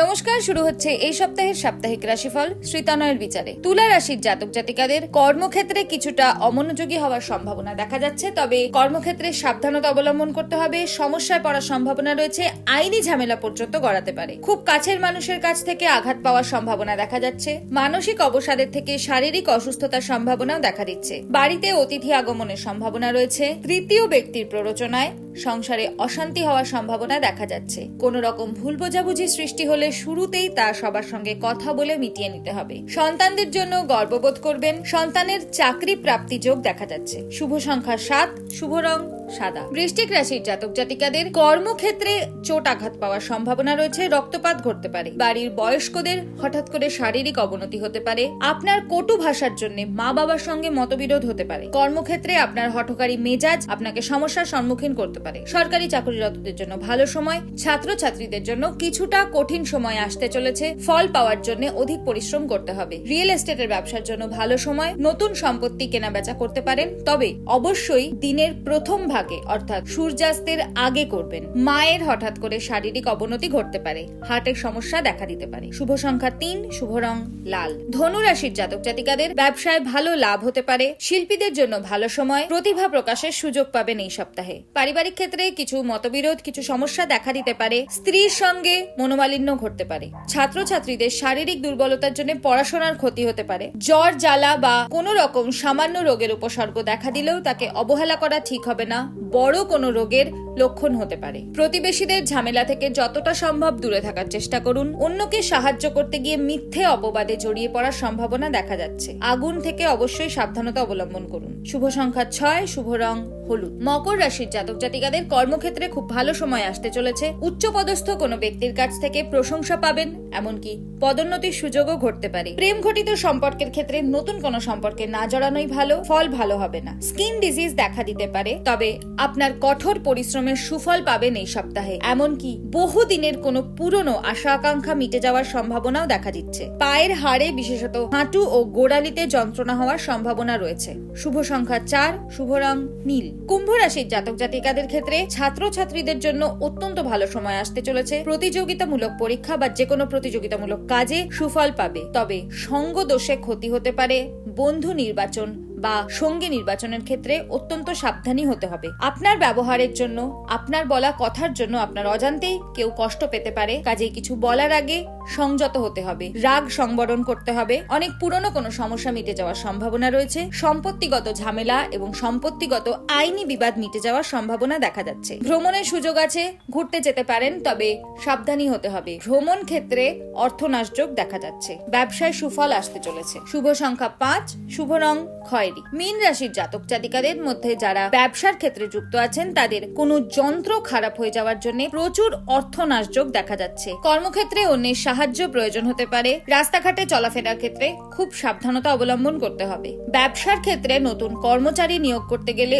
নমস্কার, শুরু হচ্ছে এই সপ্তাহের সাপ্তাহিক রাশিফল, শ্রীতনয়ের বিচারে। তুলা রাশির জাতক জাতিকাদের কর্মক্ষেত্রে কিছুটা অমনোযোগী হওয়ার সম্ভাবনা দেখা যাচ্ছে, তবে কর্মক্ষেত্রে সাবধানতা অবলম্বন করতে হবে, সমস্যায় পড়ার সম্ভাবনা রয়েছে, আইনি ঝামেলা পর্যন্ত গড়াতে পারে। খুব কাছের মানুষের কাছ থেকে আঘাত পাওয়ার সম্ভাবনা দেখা যাচ্ছে, মানসিক অবসাদের থেকে শারীরিক অসুস্থতার সম্ভাবনাও দেখা দিচ্ছে। বাড়িতে অতিথি আগমনের সম্ভাবনা রয়েছে, তৃতীয় ব্যক্তির প্ররোচনায় সংসারে অশান্তি হওয়ার সম্ভাবনা দেখা যাচ্ছে। কোন রকম ভুল বোঝাবুঝি সৃষ্টি হলে শুরুতেই তা সবার সঙ্গে কথা বলে মিটিয়ে নিতে হবে। সন্তানদের জন্য গর্ববোধ করবেন, সন্তানের চাকরি প্রাপ্তি যোগ দেখা যাচ্ছে। শুভ সংখ্যা সাত, শুভ রং সাদা। বৃষ্টিক রাশির জাতক জাতিকাদের কর্মক্ষেত্রে চোট আঘাত পাওয়ার সম্ভাবনা রয়েছে, রক্তপাত ঘটতে পারে। বাড়ির বয়স্কদের হঠাৎ করে শারীরিক অবনতি হতে পারে। আপনার কটু ভাষার জন্য মা বাবার সঙ্গে মতবিরোধ হতে পারে। কর্মক্ষেত্রে আপনার হঠকারী মেজাজ আপনাকে সমস্যার সম্মুখীন করতে পারে। সরকারি চাকরিরতদের জন্য ভালো সময়, ছাত্রছাত্রীদের জন্য কিছুটা কঠিন সময় আসতে চলেছে। ফল পাওয়ার জন্য অধিক পরিশ্রম করতে হবে। রিয়েল এস্টেটের ব্যবসার জন্য ভালো সময়, নতুন সম্পত্তি কেনাবেচা করতে পারেন। তবে অবশ্যই দিনের প্রথম ভাগে অর্থাৎ সূর্যাস্তের আগে করবেন। মায়ের হঠাৎ করে শারীরিক অবনতি ঘটতে পারে, হার্টের সমস্যা দেখা দিতে পারে। শুভ সংখ্যা তিন, শুভ রং লাল। ধনু রাশির জাতক জাতিকাদের ব্যবসায় ভালো লাভ হতে পারে, শিল্পীদের জন্য ভালো সময়, প্রতিভা প্রকাশের সুযোগ পাবেন এই সপ্তাহে। পারিবারিক ক্ষেত্রে কিছু মতবিরোধ, কিছু সমস্যা দেখা দিতে পারে, স্ত্রীর সঙ্গে মনোমালিন্য ঘটতে পারে। ছাত্রছাত্রীদের শারীরিক দুর্বলতার জন্য পড়াশোনার ক্ষতি হতে পারে। জ্বর, জ্বালা বা কোনো রকম সামান্য রোগের উপসর্গ দেখা দিলেও তাকে অবহেলা করা ঠিক হবে না। বড় কোনো রোগের লক্ষণ হতে পারে। প্রতিবেশীদের ঝামেলা থেকে যতটা সম্ভব দূরে থাকার চেষ্টা করুন। অন্যকে সাহায্য করতে গিয়ে মিথ্যে অপবাদে জড়িয়ে পড়ার সম্ভাবনা দেখা যাচ্ছে। আগুন থেকে অবশ্যই সাবধানতা অবলম্বন করুন। শুভ সংখ্যা ছয়, শুভ রং হলুদ। মকর রাশির জাতক জাতিকাদের কর্মক্ষেত্রে খুব ভালো সময় আসতে চলেছে। উচ্চপদস্থ কোনো ব্যক্তির কাছ থেকে প্রশংসা পাবেন, এমনকি পদোন্নতির সুযোগও ঘটতে পারে। প্রেম ঘটিত সম্পর্কের ক্ষেত্রে নতুন কোনো সম্পর্কে না জড়ানোই ভালো, ফল ভালো হবে না। স্কিন ডিজিজ দেখা দিতে পারে, তবে আপনার কঠোর পরিশ্রমের সুফল পাবেন এই সপ্তাহে। এমনকি বহু দিনের কোনো পুরনো আশা আকাঙ্ক্ষা মিটে যাওয়ার সম্ভাবনাও দেখা দিচ্ছে। পায়ের হাড়ে বিশেষত হাঁটু ও গোড়ালিতে যন্ত্রণা হওয়ার সম্ভাবনা রয়েছে। শুভ সংখ্যা চার, শুভ রং নীল। কুম্ভ রাশির জাতক জাতিকাদের ক্ষেত্রে ছাত্রছাত্রীদের জন্য অত্যন্ত ভালো সময় আসতে চলেছে। প্রতিযোগিতামূলক পরীক্ষা বা যে কোনো প্রতিযোগিতামূলক কাজে সুফল পাবে। তবে সঙ্গ দোষে ক্ষতি হতে পারে বন্ধু নির্বাচন বা সঙ্গী নির্বাচনের ক্ষেত্রে অত্যন্ত সাবধানী হতে হবে। আপনার ব্যবহারের জন্য, আপনার বলা কথার জন্য আপনার অজান্তেই কেউ কষ্ট পেতে পারে। কাজেই কিছু বলার আগে সংযত হতে হবে। রাগ সংবরণ করতে হবে। অনেক পুরনো কোনো সমস্যা মিটে যাওয়ার সম্ভাবনা রয়েছে। সম্পত্তিগত ঝামেলা এবং সম্পত্তিগত আইনি বিবাদ মিটে যাওয়ার সম্ভাবনা দেখা যাচ্ছে। ভ্রমণের সুযোগ আছে, ঘুরতে যেতে পারেন, তবে সাবধানী হতে হবে। ভ্রমণ ক্ষেত্রে অর্থনাশযোগ দেখা যাচ্ছে। ব্যবসায় সুফল আসতে চলেছে। শুভ সংখ্যা পাঁচ, শুভ রং খয়েরি মীন রাশির জাতক জাতিকাদের মধ্যে যারা ব্যবসার ক্ষেত্রে যুক্ত আছেন, তাদের কোনো যন্ত্র খারাপ হয়ে যাওয়ার জন্য প্রচুর অর্থনাশযোগ দেখা যাচ্ছে। কর্মক্ষেত্রে অন্যের সাহায্য প্রয়োজন হতে পারে। রাস্তাঘাটে চলাফেরার ক্ষেত্রে খুব সাবধানতা অবলম্বন করতে হবে। ব্যবসার ক্ষেত্রে নতুন কর্মচারী নিয়োগ করতে গেলে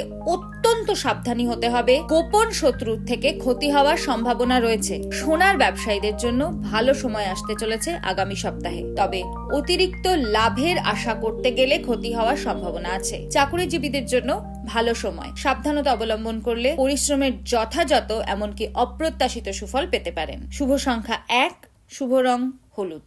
অত্যন্ত সাবধানী হতে হবে। গোপন শত্রুর থেকে ক্ষতি হওয়ার সম্ভাবনা রয়েছে। সোনার ব্যবসায়ীদের জন্য ভালো সময় আসতে চলেছে আগামী সপ্তাহে। তবে অতিরিক্ত লাভের আশা করতে গেলে ক্ষতি হওয়ার সম্ভাবনা আছে। চাকরিজীবীদের জন্য ভালো সময়। সাবধানতা অবলম্বন করলে পরিশ্রমের যথাযথ এমনকি অপ্রত্যাশিত সুফল পেতে পারেন। শুভ সংখ্যা এক, শুভ রং হলুদ।